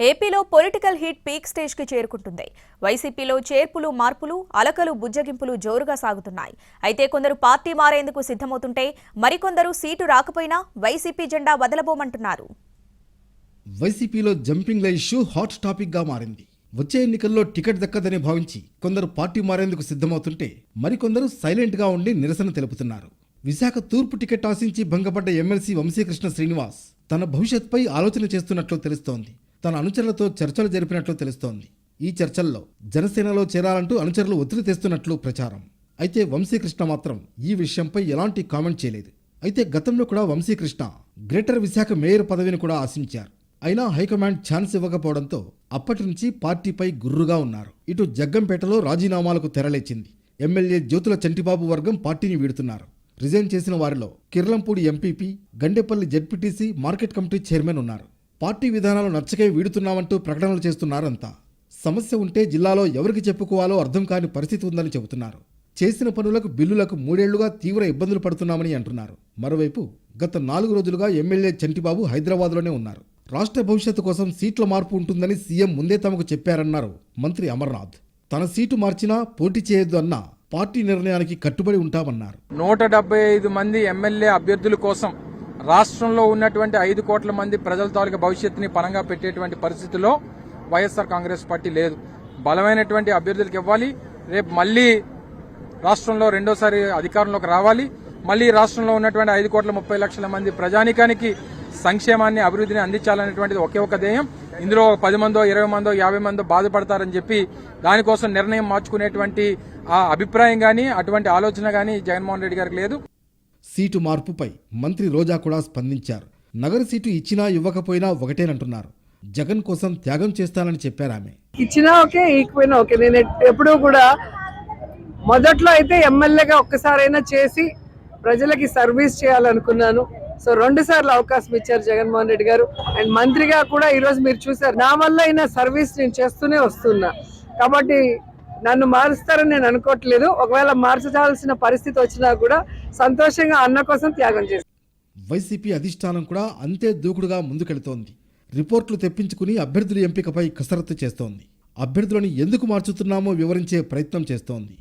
ఏపీలో political heat peak స్టేజ్కి చేరుకుంటుంది. వైసీపీలో చేర్పులు మార్పులు అలకలు బుజ్జగింపులు జోరుగా సాగుతున్నాయి. అయితే కొందరు పార్టీ మారేందుకు సిద్ధమవుతుంటే మరికొందరు సీటు రాకపోయినా వైసీపీ జెండా వదలబోమంటున్నారు. వైసీపీలో జంపింగ్ల ఇష్యూ హాట్ టాపిక్గా మారింది. వచ్చే ఎన్నికల్లో టికెట్ దక్కదని భావించి కొందరు పార్టీ మారేందుకు సిద్ధమవుతుంటే మరికొందరు సైలెంట్గా ఉండి నిరసన తెలుపుతున్నారు. విశాఖ తూర్పు టికెట్ ఆశించి భంగపడ్డ ఎమ్మెల్సీ వంశీకృష్ణ శ్రీనివాస్ తన భవిష్యత్పై ఆలోచన చేస్తున్నట్లు తెలుస్తోంది. తన అనుచరులతో చర్చలు జరిపినట్లు తెలుస్తోంది. ఈ చర్చల్లో జనసేనలో చేరాలంటూ అనుచరులు ఒత్తిడి తెస్తున్నట్లు ప్రచారం. అయితే వంశీకృష్ణ మాత్రం ఈ విషయంపై ఎలాంటి కామెంట్ చేయలేదు. అయితే గతంలో కూడా వంశీకృష్ణ గ్రేటర్ విశాఖ మేయర్ పదవిని కూడా ఆశించారు. అయినా హైకమాండ్ ఛాన్స్ ఇవ్వకపోవడంతో అప్పటి నుంచి పార్టీపై గుర్రుగా ఉన్నారు. ఇటు జగ్గంపేటలో రాజీనామాలకు తెరలేచింది. ఎమ్మెల్యే జ్యోతుల చంటిబాబు వర్గం పార్టీని వీడుతున్నారు. రిజైన్ చేసిన వారిలో Kirlampudi MPP Gandepalli ZPTC market committee chairman ఉన్నారు. పార్టీ విధానాలు నచ్చకే వీడుతున్నామంటూ ప్రకటనలు చేస్తున్నారంతా. సమస్య ఉంటే జిల్లాలో ఎవరికి చెప్పుకోవాలో అర్థం కాని పరిస్థితి ఉందని చెబుతున్నారు. చేసిన పనులకు బిల్లులకు మూడేళ్ళుగా తీవ్ర ఇబ్బందులు పడుతున్నామని అంటున్నారు. మరోవైపు గత నాలుగు రోజులుగా ఎమ్మెల్యే చంటిబాబు హైదరాబాద్లోనే ఉన్నారు. రాష్ట్ర భవిష్యత్తు కోసం సీట్ల మార్పు ఉంటుందని సీఎం ముందే తమకు చెప్పారన్నారు మంత్రి అమర్నాథ్. తన సీటు మార్చినా పోటీ చేయొద్దు అన్న పార్టీ నిర్ణయానికి కట్టుబడి ఉంటామన్నారు. నూట డెబ్బై ఐదు మంది ఎమ్మెల్యే అభ్యర్థుల కోసం రాష్ట్రంలో ఉన్నటువంటి ఐదు కోట్ల మంది ప్రజల తాలూకు భవిష్యత్తుని పరంగా పెట్టేటువంటి పరిస్థితిలో వైఎస్ఆర్ కాంగ్రెస్ పార్టీ లేదు. బలమైనటువంటి అభ్యర్థులకు ఇవ్వాలి. రేపు మళ్ళీ రాష్ట్రంలో రెండోసారి అధికారంలోకి రావాలి. మళ్ళీ రాష్ట్రంలో ఉన్నటువంటి ఐదు కోట్ల ముప్పై లక్షల మంది ప్రజానికానికి సంక్షేమాన్ని అభివృద్ధిని అందించాలనేటువంటిది ఒకే ఒక ధ్యేయం. ఇందులో ఒక పది మందో ఇరవై మందో యాభై మందో బాధపడతారని చెప్పి దానికోసం నిర్ణయం మార్చుకునేటువంటి ఆ అభిప్రాయం కానీ అటువంటి ఆలోచన కానీ జగన్మోహన్ రెడ్డి గారికి లేదు. సీటు మార్పుపై మంత్రి రోజా కూడా స్పందించారు. నగర సీటు ఇచ్చినా ఇవ్వకపోయినా ఒకటేనంటున్నారు. జగన్ కోసం త్యాగం చేస్తానని చెప్పారామె ఇచ్చినా ఓకే ఈకపోయినా ఓకే. నేను ఎప్పుడూ కూడా మొదట్లో అయితే ఎమ్మెల్యేగా ఒక్కసారైనా చేసి ప్రజలకి సర్వీస్ చేయాలనుకున్నాను. సో రెండు సార్లు అవకాశం ఇచ్చారు జగన్మోహన్ రెడ్డి గారు. అండ్ మంత్రిగా కూడా ఈరోజు మీరు చూసారు నా వల్ల అయినా సర్వీస్ నేను చేస్తూనే వస్తున్నా. కాబట్టి నన్ను మారుస్తారని నేను అనుకోవట్లేదు. ఒకవేళ మార్చాల్సిన పరిస్థితి వచ్చినా కూడా సంతోషంగా అన్న కోసం త్యాగం చేస్తాను వైసీపీ అధిష్టానం కూడా అంతే దూకుడుగా ముందుకెళుతోంది. రిపోర్ట్లు తెప్పించుకుని అభ్యర్థుల ఎంపికపై కసరత్తు చేస్తోంది. అభ్యర్థులను ఎందుకు మార్చుతున్నామో వివరించే ప్రయత్నం చేస్తోంది.